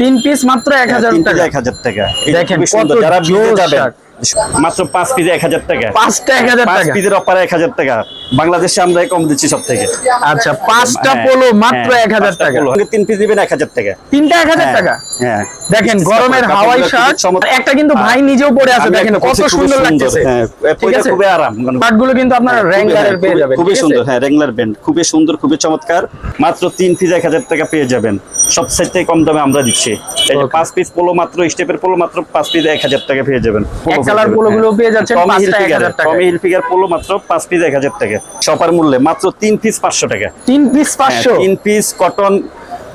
তিন পিস মাত্র এক হাজার তিন টাকা। এক হাজার টাকা। দেখেন যারা বিদেশে যাবেন। মাত্র পাঁচ এক হাজার টাকা। পাঁচটা এক হাজার পাঁচ টাকা? অফার এক হাজার টাকা। বাংলাদেশে আমরা কম দিচ্ছি সব থেকে আচ্ছা পাঁচটা হ্যাঁ, পোলো মাত্র হ্যাঁ, এক হাজার টাকা। তিন পিস দিবেন এক হাজার টাকা। তিনটা এক হাজার হ্যাঁ, টাকা? হ্যাঁ। দেখেন গরমের হাওয়াই খুবই শার্ট চমৎকার। একটা কিন্তু ভাই নিজেও পরে আছে দেখেন কত সুন্দর লাগতেছে। হ্যাঁ ঠিক আছে? খুবই আরাম কিন্তু আপনারা খুবই- হ্যাঁ, পেয়ে যাবেন খুবই সুন্দর হ্যাঁ রেগুলার ব্যান্ড খুবই সুন্দর খুবই চমৎকার। মাত্র তিন পিস এক হাজার টাকা পেয়ে যাবেন। সব সাইড থেকে কম দামে আমরা দিচ্ছি. পাঁচ পিস পোলো মাত্র স্টেপের পোলো মাত্র পাঁচ পিস এক হাজার টাকা পেয়ে যাবেন। কালার পোলোগুলো পেয়ে যাচ্ছেন পাঁচটা এক হাজার টাকা টমি হিলফিগার পোলো মাত্র পাঁচ পিস এক হাজার টাকা। মূল্যে মাত্র তিন পিস পাঁচশো টাকা। তিন পিস পাঁচশো? হ্যাঁ, তিন পিস কটন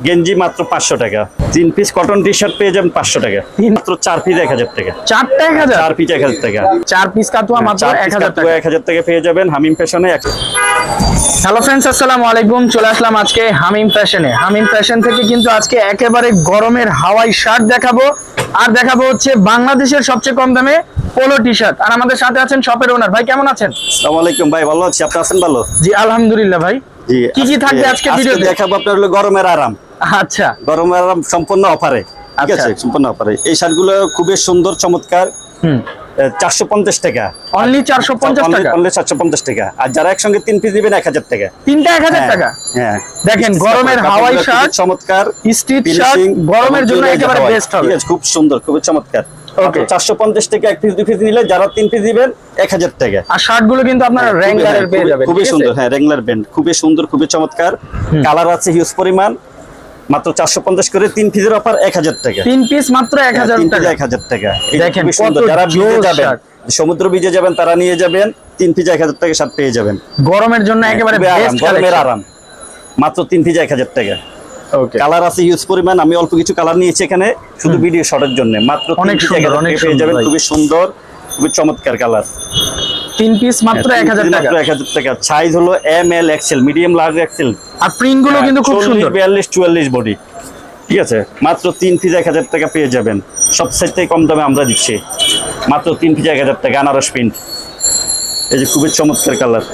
গেঞ্জি মাত্র পাঁচশো টাকা। তিন পিস কটন টি শার্ট পেয়ে যাবেন পাঁচশো টাকা। মাত্র চার পিস এক হাজার টাকা। চারটা এক হাজার? চার পিস এক হাজার টাকা। চার পিস কাতুয়া মাত্র এক হাজার টাকা। এক হাজার টাকা পেয়ে যাবেন হামিম ফ্যাশনে। এক হ্যালো ফ্রেন্ডস আসসালামু আলাইকুম। চলে আসলাম আজকে হামিম ফ্যাশনে। হামিম ফ্যাশন থেকে কিন্তু আজকে একেবারে গরমের হাওয়াই শার্ট দেখাবো। আর দেখাবো হচ্ছে বাংলাদেশের সবচেয়ে কম দামে পোলো টি শার্ট আর আমাদের সাথে আছেন শপের ওনার ভাই কেমন আছেন? আসসালামু আলাইকুম ভাই ভালো আছি। আপনি আছেন ভালো? জি আলহামদুলিল্লাহ ভাই। জি কি কি থাকবে আজকে ভিডিওতে? দেখাবো আপনার হলো গরমের আরাম। আচ্ছা। গরমের আরাম সম্পূর্ণ অফারে। ঠিক আচ্ছা। আছে? সম্পূর্ণ অফারে। এই শার্টগুলো খুবই সুন্দর চমৎকার। হুম। চারশো পঞ্চাশ টাকা। অনলি চারশো পঞ্চাশ টাকা? অনলি চারশো পঞ্চাশ টাকা। আর যারা একসঙ্গে তিন পিস দিবেন এক হাজার টাকা। তিনটা এক হাজার হ্যাঁ, টাকা? হ্যাঁ। দেখেন গরমের হাওয়াই শার্ট চমৎকার। স্ট্রিট শার্ট গরমের জন্য একেবারে বেস্ট হবে। ঠিক আছে খুব সুন্দর খুবই চমৎকার. চারশো পঞ্চাশ টাকা এক পিস দুই পিস নিলে যারা তিন পিস দিবেন এক হাজার টাকা। আর শার্টগুলো কিন্তু আপনারা খুবই- হ্যাঁ, পেয়ে যাবেন খুবই সুন্দর হ্যাঁ রেগুলার ব্যান্ড খুবই সুন্দর খুবই চমৎকার। কালার আছে হিউজ পরিমাণ মাত্র চারশো পঞ্চাশ করে তিন পিসের অফার এক হাজার টাকা। তিন পিস মাত্র এক হাজার টাকা। এক হাজার টাকা। এই দেখেন সুন্দর যারা যাবেন সমুদ্র বিজে যাবেন তারা নিয়ে যাবেন তিন পিস এক হাজার টাকা শার্ট পেয়ে যাবেন। গরমের জন্য একেবারে আরাম, গরমের আরাম। মাত্র তিন পিস এক হাজার টাকা। কালার আছে হিউজ পরিমাণ আমি অল্প কিছু কালার নিয়েছি এখানে শুধু ভিডিও শটের জন্য। মাত্র অনেক সুন্দর, অনেক পেয়ে যাবেন খুবই সুন্দর খুবই চমৎকার কালার তিন পিস মাত্র এক হাজার টাকা। এক হাজার টাকা। সাইজ হলো M L XL medium large XL আর প্রিন্টগুলো কিন্তু খুব সুন্দর। বিয়াল্লিশ চুয়াল্লিশ বডি ঠিক আছে? মাত্র তিন পিস এক হাজার টাকা পেয়ে যাবেন। সব থেকে কম দামে আমরা দিচ্ছি। মাত্র তিন পিস এক হাজার টাকা আনারস প্রিন্ট এই যে খুবই চমৎকার কালার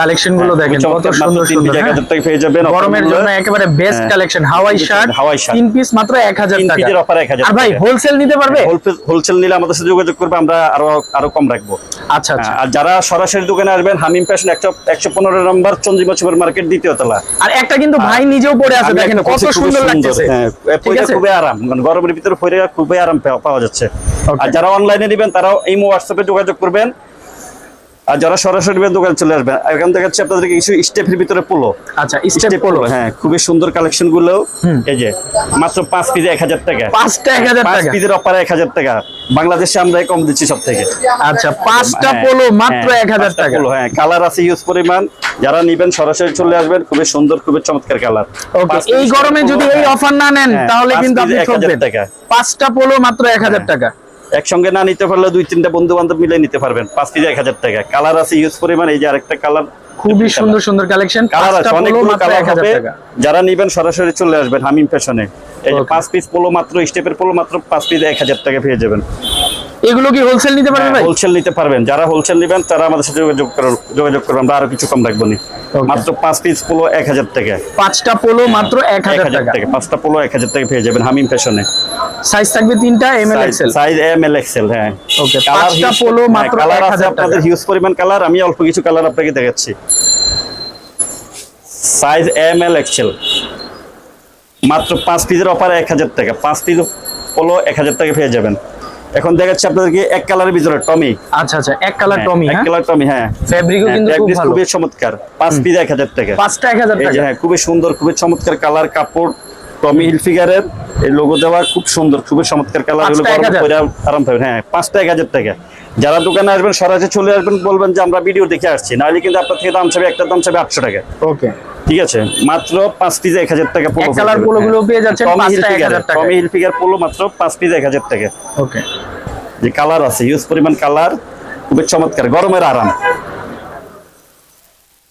কালেকশনগুলো দেখেন কত সুন্দর সুন্দর হ্যাঁ? টাকা পেয়ে যাবেন গরমের জন্য একেবারে বেস্ট হ্যাঁ। Collection Hawaii shirt Hawaii shirt. তিন পিস মাত্র এক হাজার তিন টাকা। পিসের অফার এক হাজার আর ভাই হোলসেল নিতে পারবে? হোলসেল নিলে আমাদের সাথে যোগাযোগ করবে আমরা আরও আরও কম রাখব। আচ্ছা আচ্ছা। আর যারা সরাসরি দোকানে আসবেন হামিম ফ্যাশন একশো একশো পনেরো নম্বর চন্দ্রিমা সুপার মার্কেট দ্বিতীয় তলা। আর একটা কিন্তু ভাই নিজেও পরে আছে দেখেন কত সুন্দর হ্যাঁ ঠিক পরে খুবই আরাম মানে গরমের ভিতরে পরে খুবই আরাম পাওয়া- পাওয়া যাচ্ছে আর যারা অনলাইনে নেবেন তারাও এই হোয়াটসঅ্যাপে যোগাযোগ করবেন। আর যারা সরাসরি দোকানে চলে আসবেন এখান থেকে হচ্ছে আপনাদেরকে কিছু স্টেপের ভিতরে পোলো। আচ্ছা স্টেপ পোলো। হ্যাঁ খুবই সুন্দর কালেকশনগুলো। এই যে মাত্র পাঁচ পিস এক হাজার টাকা। পাঁচটা এক হাজার পাঁচ টাকা? পিসের অফার এক হাজার টাকা। বাংলাদেশে আমরা কম দিচ্ছি সব থেকে আচ্ছা পাঁচটা হ্যাঁ, পোলো মাত্র হ্যাঁ, এক হাজার টাকা। polo, হ্যাঁ কালার আছে ইউজ পরিমাণ। যারা নিবেন সরাসরি চলে আসবেন। খুবই সুন্দর খুবই চমৎকার কালার এই গরমে যদি এই অফার না নেন হ্যাঁ, তাহলে কিন্তু আপনি টাকা। পাঁচটা পোলো মাত্র এক হাজার হ্যাঁ। টাকা। একসঙ্গে না নিতে পারলে দুই তিনটা বন্ধু বান্ধব মিলে নিতে পারবেন। পাঁচ পিস এক হাজার টাকা। কালার আছে ইউজ পরিমাণ এই যে আরেকটা কালার খুবই সুন্দর সুন্দর কালেকশন কালার আছে অনেকগুলো কালার হবে। যারা নিবেন সরাসরি চলে আসবেন হামিম ফ্যাশনে। এই যে পাঁচ পিস পোলো মাত্র স্টেপের পোলো মাত্র পাঁচ পিস এক হাজার টাকা পেয়ে যাবেন। এগুলো কি হোলসেল নিতে পারবে ভাই? হোলসেল নিতে পারবেন। যারা হোলসেল নিবেন তারা আমাদের সাথে যোগাযোগ করার- যোগাযোগ করবেন আমরা আরও কিছু কম রাখব নি. মাত্র পাঁচ পিস পোলো এক হাজার টাকা। পাঁচটা পোলো মাত্র এক হাজার টাকা। পাঁচটা পোলো এক হাজার টাকা পেয়ে যাবেন হামিম ফ্যাশনে সাইজ থাকবে তিনটা M L XL size M L XL হ্যাঁ। কালার পাঁচটা polo মাত্র কালার আছে আপনাদের হিউজ পরিমাণ কালার আমি অল্প কিছু কালার আপনাকে দেখাচ্ছি। সাইজ এম এল এক্সেল মাত্র পাঁচ পিসের অফার এক হাজার টাকা। পাঁচ পিস পোলো এক হাজার টাকা পেয়ে যাবেন। এখন দেখাচ্ছি আপনাদেরকে এক কালারের ভিতরে টমি। আচ্ছা আচ্ছা এক কালার টমি এক হ্যাঁ? কালার টমি হ্যাঁ। ফেব্রিকও হ্যাঁ, কিন্তু খুব ভালো। খুবই চমৎকার পাঁচ পিস এক হাজার টাকা। পাঁচটা এক হাজার এই যে টাকা? হ্যাঁ খুবই সুন্দর খুবই চমৎকার কালার কাপড় টমি হিলফিগারের এই লোগো দেওয়া খুব সুন্দর খুবই চমৎকার কালার হাজার? করে আরাম পাবেন হ্যাঁ পাঁচটা এক হাজার টাকা। যারা দোকানে আসবেন সরাসরি চলে আসবেন বলবেন যে আমরা ভিডিও দেখে আসছি নাহলে কিন্তু আপনার থেকে দাম চাবে একটা দাম চাবে আটশো টাকা। ওকে ঠিক আছে মাত্র পাঁচ পিস এক হাজার টাকা পোলো কালার পোলো গুলো পেয়ে যাচ্ছেন পাঁচটা এক হাজার টাকা টমি হিলফিগার পোলো মাত্র পাঁচ পিস এক হাজার টাকা। ওকে। যে কালার আছে ইউজ পরিমাণ কালার খুবই চমৎকার গরমের আরাম।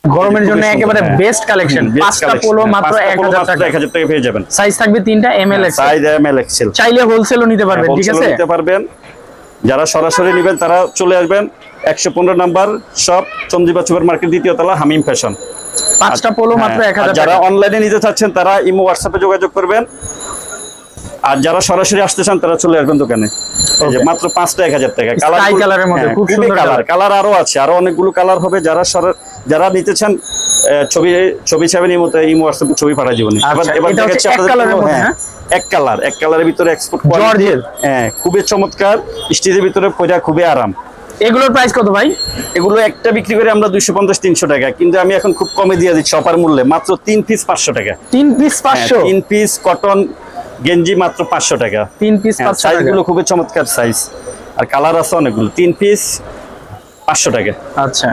গরমের জন্য একেবারে হ্যাঁ। বেস্ট কালেকশন হুম, best পাঁচটা পোলো হ্যাঁ, মাত্র পাঁচটা এক polo হাজার মাত্র টাকা। এক হাজার টাকা পেয়ে যাবেন। সাইজ থাকবে তিনটা M L XL size M L XL চাইলে হোলসেলও নিতে পারবেন ঠিক আছে? নিতে পারবেন। যারা সরাসরি নেবেন তারা চলে আসবেন একশো পনেরো নাম্বার সব চন্দ্রিবা সুপার মার্কেট দ্বিতীয় তলা হামিম ফ্যাশন পাঁচটা পোলো মাত্র এক হ্যাঁ, হাজার যারা অনলাইনে নিতে চাচ্ছেন তারা ইমো হোয়াটসঅ্যাপে যোগাযোগ করবেন। আর যারা সরাসরি আসতে চান তারা চলে আসবেন দোকানে। এই যে মাত্র পাঁচটা এক হাজার টাকা। Colour এর মধ্যে, খুব সুন্দর কালার কালার আরও আছে আরও অনেকগুলো কালার হবে। যারা যারা নিতে চান ছবি ছবি ছাবেন এই মতো ইমো হোয়াটসঅ্যাপে ছবি পাঠা জীবনে। আচ্ছা, এটা হচ্ছে দেখাচ্ছি এক আপনাদের colour মধ্যে, হ্যাঁ, এক কালার এক কালারের ভিতরে এক্সপোর্ট? হ্যাঁ খুবই চমৎকার। স্টিজের ভিতরে পয়রা খুবই আরাম। এগুলোর প্রাইস কত ভাই? এগুলো একটা বিক্রি করে আমরা দুইশো পঞ্চাশ তিনশো টাকা কিন্তু আমি এখন খুব কমে দিয়ে দিচ্ছি অফার মূল্যে মাত্র তিন পিস পাঁচশো টাকা। তিন পিস হ্যাঁ, পাঁচশো? তিন পিস কটন গেঞ্জি মাত্র পাঁচশো টাকা। তিন পিস পাঁচশো সাইজ টাকা। গুলো খুবই চমৎকার সাইজ আর কালার আছে অনেকগুলো তিন পিস পাঁচশো টাকা। আচ্ছা।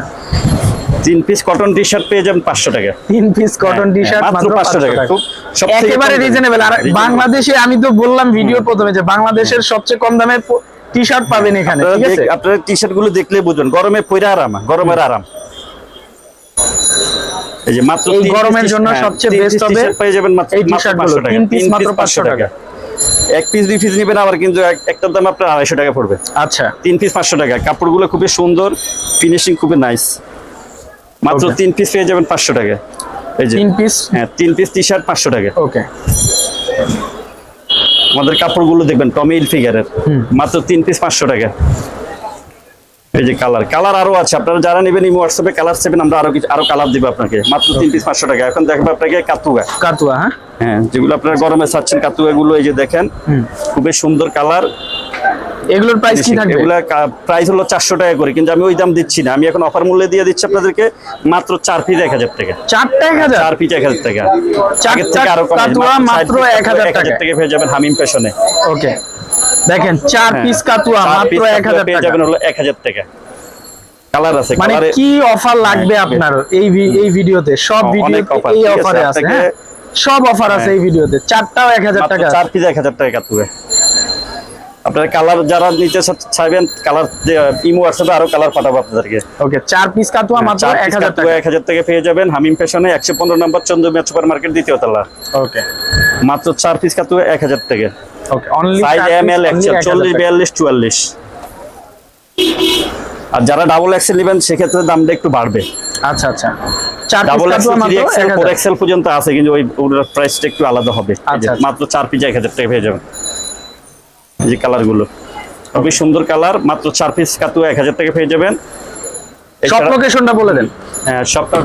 তিন পিস কটন টি শার্ট পেয়ে যাবেন পাঁচশো টাকা। তিন পিস কটন টি শার্ট হ্যাঁ, মাত্র মাত্র 500 পাঁচশো টাকা। একেবারে রিজনেবল আর বাংলাদেশে আমি তো বললাম ভিডিওর প্রথমে যে বাংলাদেশের সবচেয়ে কম দামে টি শার্ট পাবেন এখানে আপনারা ঠিক আছে? আপনারা টি শার্টগুলো দেখলে বুঝবেন। গরমে পয়রা আরাম গরমের আরাম। এই যে মাত্র এই গরমের জন্য হ্যাঁ, সবচেয়ে piece হবে পেয়ে যাবেন মাত্র এই t-shirt 500 গুলো। তিন তিন মাত্র 500 টাকা। এক পিস দুই পিস নেবেন আবার কিন্তু একটার দাম আপনার আড়াইশো টাকা পড়বে। আচ্ছা। তিন পিস পাঁচশো টাকা। কাপড়গুলো খুবই সুন্দর ফিনিশিং খুবই নাইস মাত্র তিন পিস পেয়ে যাবেন পাঁচশো টাকা। এই যে তিন পিস হ্যাঁ তিন পিস টি শার্ট পাঁচশো টাকা। ওকে আমাদের কাপড়গুলো দেখবেন টমি ফিগারের মাত্র তিন পিস পাঁচশো টাকা। এই যে কালার কালার আরও আছে। আপনারা যারা নেবেন এই হোয়াটসঅ্যাপে কালার সেবেন আমরা আরও কিছু আরও কালার দিব আপনাকে। মাত্র তিন পিস পাঁচশো টাকা। এখন দেখব আপনাকে কাতুয়া। কাতুয়া হ্যাঁ? হ্যাঁ যেগুলো আপনারা গরমে চাচ্ছেন কাতুয়া গুলো এই যে দেখেন খুবই সুন্দর কালার। এগুলোর প্রাইস কি থাকবে? এগুলা প্রাইস হলো চারশো টাকা করে কিন্তু আমি ওই দাম দিচ্ছি না। আমি এখন অফার মূল্যে দিয়ে দিচ্ছি আপনাদেরকে মাত্র চার পিস এক হাজার টাকা চারটা এক হাজার? চার পিস এক হাজার টাকা চার- আগের থেকে আরও কম। মাত্র 1000 টাকা। টাকা পেয়ে যাবেন হামিম পেশনে ওকে। দেখেন চার হ্যাঁ। পিস কাতুয়া মাত্র piece এক হাজার পেয়ে যাবেন হলো এক হাজার টাকা কালার আছে মানে কি অফার লাগবে হ্যাঁ, আপনার এই এই ভিডিওতে? সব ভিডিওতে এই আছে, অফারে আছে হ্যাঁ? সব অফার আছে এই ভিডিওতে। চারটাও এক হাজার মাত্র টাকা চার পিস এক হাজার টাকা কাতুবে আপনার কালার যারা নিতে চাইবেন কালার ইমো হোয়াটসঅ্যাপে আরও কালার পাঠাবো আপনাদেরকে। ওকে চার পিস কাতুয়া মাত্র হ্যাঁ, হাজার কাতুয়া টাকা। এক হাজার টাকা পেয়ে যাবেন। হামিম ফ্যাশনে একশো পনেরো নম্বর চন্দ্রমিয়া সুপার মার্কেট দ্বিতীয় তলা। ওকে মাত্র চার পিস কাতুয়া এক হাজার টাকা okay only size M L চল্লিশ বিয়াল্লিশ চুয়াল্লিশ। আর যারা ডাবল এক্সেল নেবেন সেক্ষেত্রে দামটা একটু বাড়বে। আচ্ছা আচ্ছা। Double XL three XL four XL পর্যন্ত আছে কিন্তু ওই ওগুলোর প্রাইসটা একটু আলাদা হবে। আচ্ছা, আচ্ছা। মাত্র চার পিস এক হাজার টাকা পেয়ে যাবেন। যে কালারগুলো খুবই সুন্দর কালার মাত্র চার পিস কাতুয়া এক হাজার টাকা পেয়ে যাবেন। সব লোকেশনটা বলে দেন। হ্যাঁ, সপ্তাহ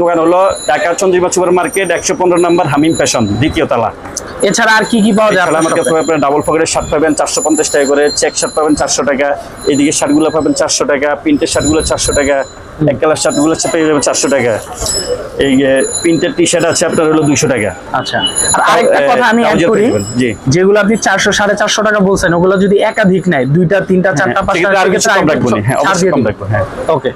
দোকান হলো ঢাকা চন্দ্রিমা সুপার মার্কেট একশো পনেরো নম্বর হামিম ফ্যাশন দ্বিতীয় তলা। এছাড়া আর কি কি পাওয়া যায় আমার কাছে আপনার ডাবল পকেটের শার্ট পাবেন চারশো পঞ্চাশ টাকা করে চেক শার্ট পাবেন চারশো টাকা শার্টগুলো পাবেন চারশো টাকা প্রিন্টের শার্টগুলো চারশো টাকা এক কালার শার্টগুলো পেয়ে যাবে চারশো টাকা। এই প্রিন্টের টি শার্ট আছে আপনার হলো দুশো টাকা। আচ্ছা। আর আরেকটা কথা আমি অ্যাড করি। যেগুলো আপনি চারশো সাড়ে চারশো টাকা বলছেন ওগুলো যদি একাধিক নেয় দুইটা তিনটা চারটা হ্যাঁ, পাঁচটা কম রাখব, হ্যাঁ। ওকে